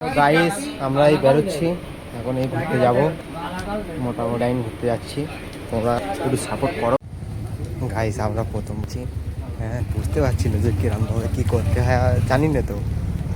Guys আমরা এই বেরোচ্ছি। এখন এই ঘুরতে যাব। মোটামুটি আমি ঘুরতে যাচ্ছি। তোমরা একটু সাপোর্ট করো। গাইস আমরা প্রথমছি হ্যাঁ বুঝতে পারছি না যে কিরমভাবে কী করতে হয়। জানি না তো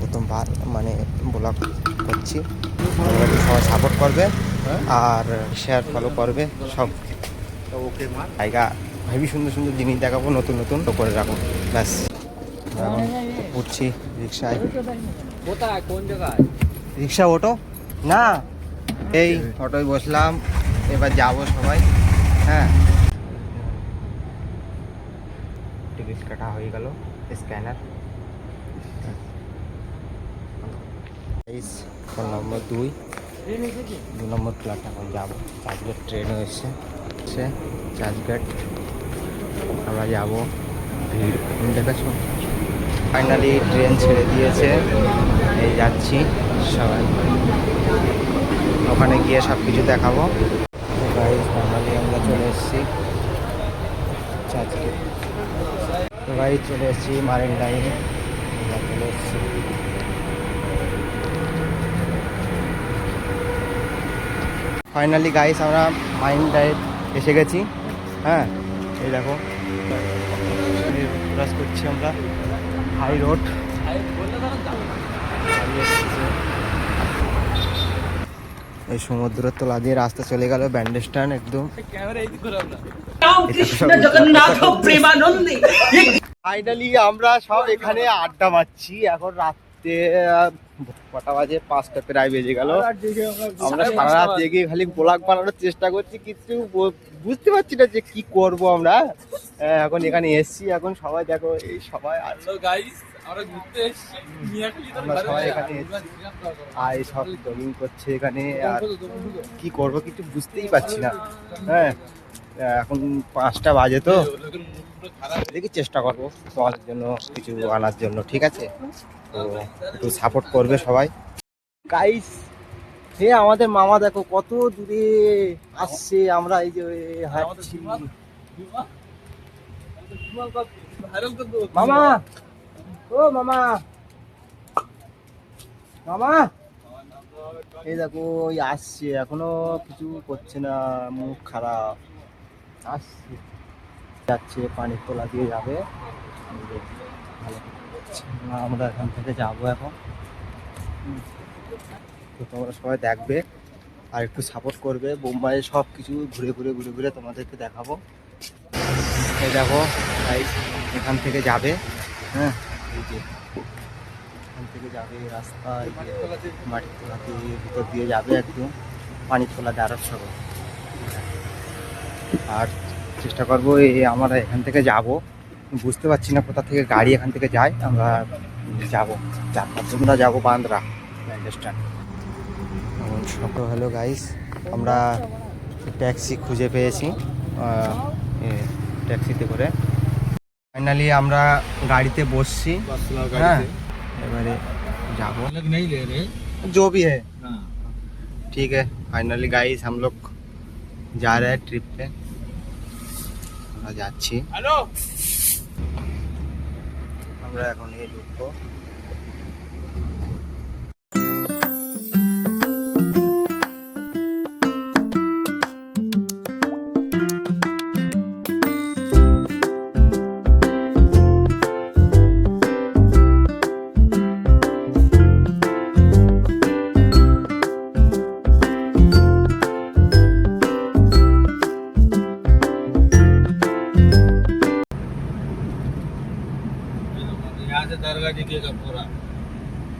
প্রথমবার মানে ব্লগ করছি। তোমরা একটু সবাই সাপোর্ট করবে আর শেয়ার ফলো করবে সব। ওকে জায়গা হেবি সুন্দর সুন্দর জিনিস দেখাবো নতুন নতুন। তো করে রাখো। ব্যাস। এখন উঠছি রিক্সায়। কোথায়? কোন জায়গায়? Rickshaw auto? না। এই অটোয় বসলাম। এবার যাব সবাই। হ্যাঁ। টিকিট কাটা হয়ে গেল স্ক্যানার। ফোন নম্বর দুই। দু নম্বর ফ্ল্যাট এখন যাব। চার্চগেট ট্রেন এসছে সে চার্চগেট আমরা যাব ভিড়। দেখেছ ফাইনালি ট্রেন ছেড়ে দিয়েছে। এই যাচ্ছি সবাই। ওখানে গিয়ে সব কিছু দেখাবো ফাইনালি আমরা চলে এসেছি গাড়ি চলে এসেছি মারিন লাইনে। চলে এসেছি। ফাইনালি গাইস আমরা মাইন ডাইট এসে গেছি। হ্যাঁ এই দেখো। ক্রস করছি আমরা। High road. এই সমুদ্র তলা দিয়ে রাস্তা চলে গেল ব্যান্ডেজ স্ট্যান্ড একদম। ফাইনালি আমরা সব এখানে আড্ডা মারছি এখন রাত্রে আহ, কটা বাজে? পাঁচটা প্রায় বেজে গেল। আমরা সারা রাত জেগে খালি ব্লগ বানানোর চেষ্টা করছি কিছু বুঝতে পারছি না যে কি করব আমরা। এখন এখানে এসছি এখন সবাই দেখো এই সবাই আছে। গাইস আমরা সবাই এখানে আর সব জগিং করছে এখানে আর কি করব কিছু বুঝতেই পারছি না। হ্যাঁ। এখন পাঁচটা বাজে তো। দেখি চেষ্টা করব তোমাদের জন্য, কিছু আনার জন্য, ঠিক আছে? তো একটু সাপোর্ট করবে সবাই। গাইস হে আমাদের মামা দেখো, কত দূরে আসছে, আমরা এই যে হাঁটছি। মামা! ও মামা! মামা! এই দেখো, ওই আসছে, এখনও কিছু করছে না, মুখ খারাপ। আসছে। যাচ্ছে পানির তোলা দিয়ে যাবে। আমরা এখান থেকে যাব এখন। তো তোমরা সবাই দেখবে আর একটু সাপোর্ট করবে। বোম্বাইয়ে সব কিছু ঘুরে ঘুরে ঘুরে ঘুরে তোমাদেরকে দেখাবো। দেখো guys, এখান থেকে যাবে। হ্যাঁ এখান থেকে যাবে রাস্তা মাটির তোলা দিয়ে ভিতর দিয়ে যাবে একদম। পানির তোলা আরব সাগর আর চেষ্টা করবো এই আমরা এখান থেকে যাব বুঝতে পারছি না কোথা থেকে গাড়ি এখান থেকে যায় আমরা যাব চার পাঁচজনরা যাবো বান্দ্রা স্ট্যান্ড সকাল হলো গাইস আমরা ট্যাক্সি খুঁজে পেয়েছি আহ, এ, ট্যাক্সিতে করে ফাইনালি আমরা গাড়িতে বসছি হ্যাঁ এবারে যাবো अलग नहीं ले रहे जो भी है हाँ ठीक है फाइनली गाइस हम लोग जा रहे हैं ट्रिप पे আমরা যাচ্ছি हेलो আমরা এখন এই ঢুকবো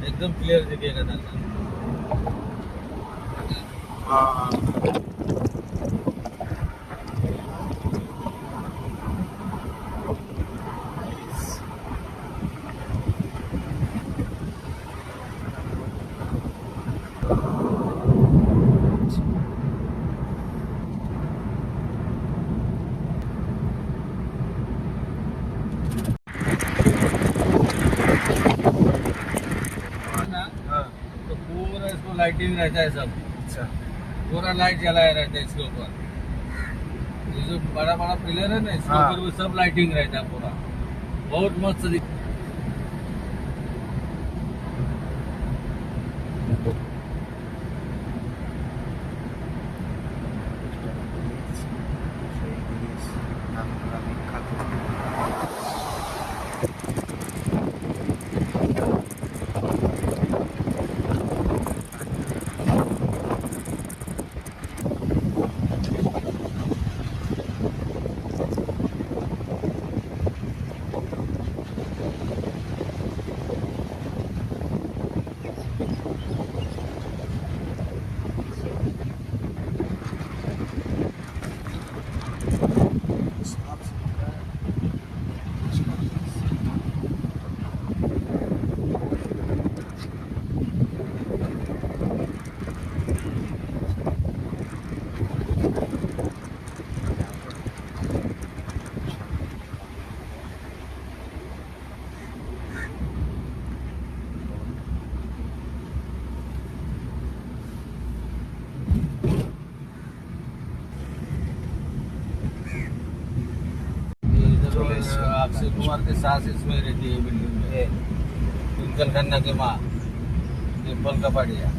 એકદમ ક્લિયર જગ્યા કરતા હા. लाइटिंग रहता है सब अच्छा. पूरा लाइट जलाया रहता है इसके ऊपर ये जो बड़ा बड़ा पिलर है. ना इसके। ऊपर वो सब लाइटिंग रहता है पूरा. बहुत मस्त अक्षय कुमार के सास इसमें रहती है बिल्डिंग में ट्विंकल खन्ना की माँ डिम्पल कपाड़िया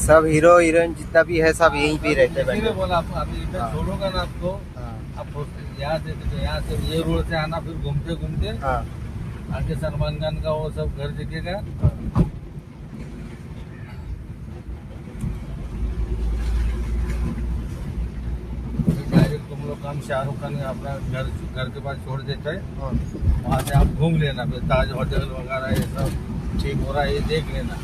सब हीरो हीरोइन जितना भी है सब यहीं पे रहते हैं बोला आप अभी इधर हाँ। छोड़ोगा ना आपको हाँ। आप यहाँ से तो यहाँ से ये रोड से आना फिर घूमते घूमते आके आगे सलमान खान का वो सब घर दिखेगा। हम शाहरुख खान अपना घर घर के पास छोड़ देते हैं। हाँ। वहाँ से आप घूम लेना फिर ताज होटल वगैरह ये सब ठीक हो रहा है ये देख लेना।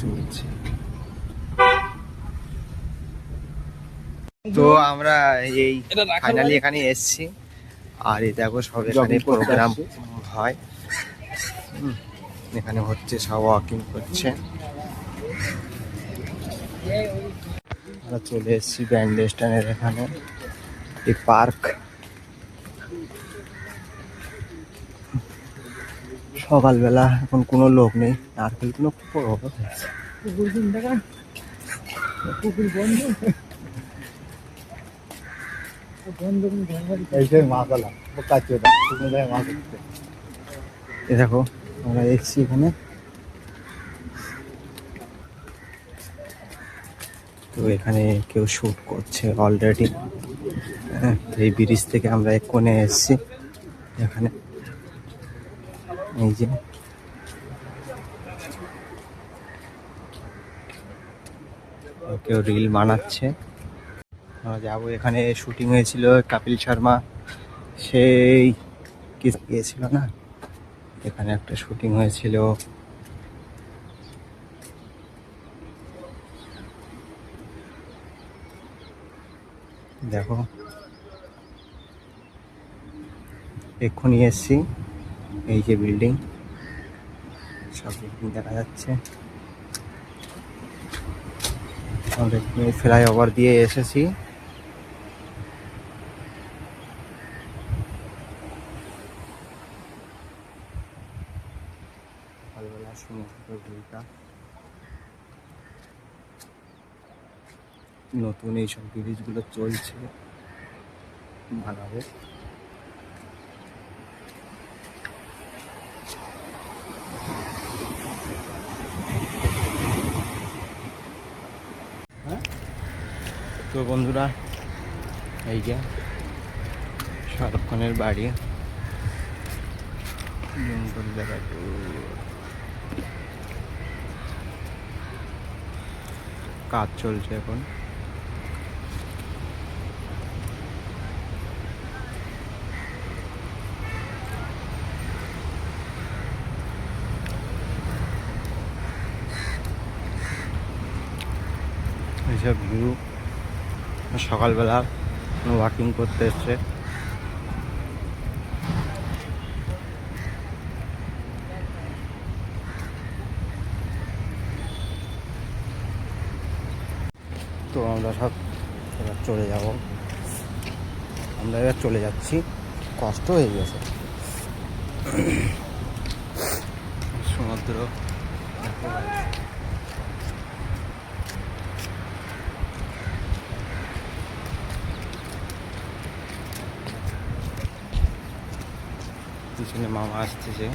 চলছে তো আমরা এই ফাইনালি এখানে এসছি। আর এই দেখো সব এখানে প্রোগ্রাম হয়। এখানে হচ্ছে সব ওয়াকিং করছে। আমরা চলে এসেছি ব্যান্ড স্ট্যান্ডের এখানে। এই পার্ক। সকালবেলা এখন কোনো লোক নেই কোনো বড় বড় হয়েছে এ দেখো আমরা এসছি এখানে। তো এখানে কেউ শুট করছে অলরেডি এই ব্রিজ থেকে আমরা এক্ষণে এসছি এখানে। এই যে। কেউ রিল বানাচ্ছে। যাব এখানে শুটিং হয়েছিল কপিল শর্মা। সেই কি গিয়েছিল না? এখানে একটা শুটিং হয়েছিল। দেখো। এক্ষুনি এসছি। এই যে বিল্ডিং সব বিল্ডিং দেখা যাচ্ছে। আমরা ফ্লাই ওভার দিয়ে এসেছি। নতুন এইসব ব্রিজগুলো চলছে। বানাবে তো বন্ধুরা এই যে শাহরুখ খানের বাড়ি। জঙ্গল দেখা কাজ চলছে এখন। এইসব ভিউ সকালবেলা ওয়াকিং করতে এসছে। তো আমরা সব এবার চলে যাব। আমরা এবার চলে যাচ্ছি। কষ্ট হয়ে গেছে। সমুদ্র। পিছনে মামা আসতেছে।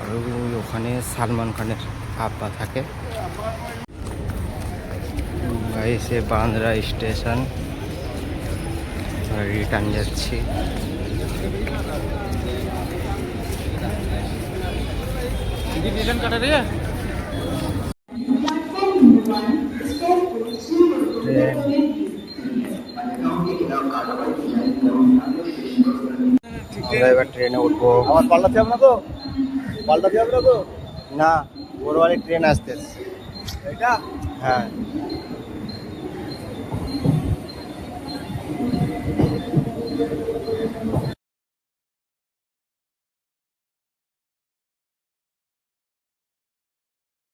আর ওই ওখানে সালমান খানের আব্বা থাকে। এসে বান্দ্রা স্টেশন। রিটার্ন যাচ্ছি। ট্রেন আমরা এবার ট্রেনে উঠবো। আমার পাল্টাতে হবে না তো? পাল্টাতে হবে না তো? না ওর বাড়ি ট্রেন আসতেছে এটা হ্যাঁ।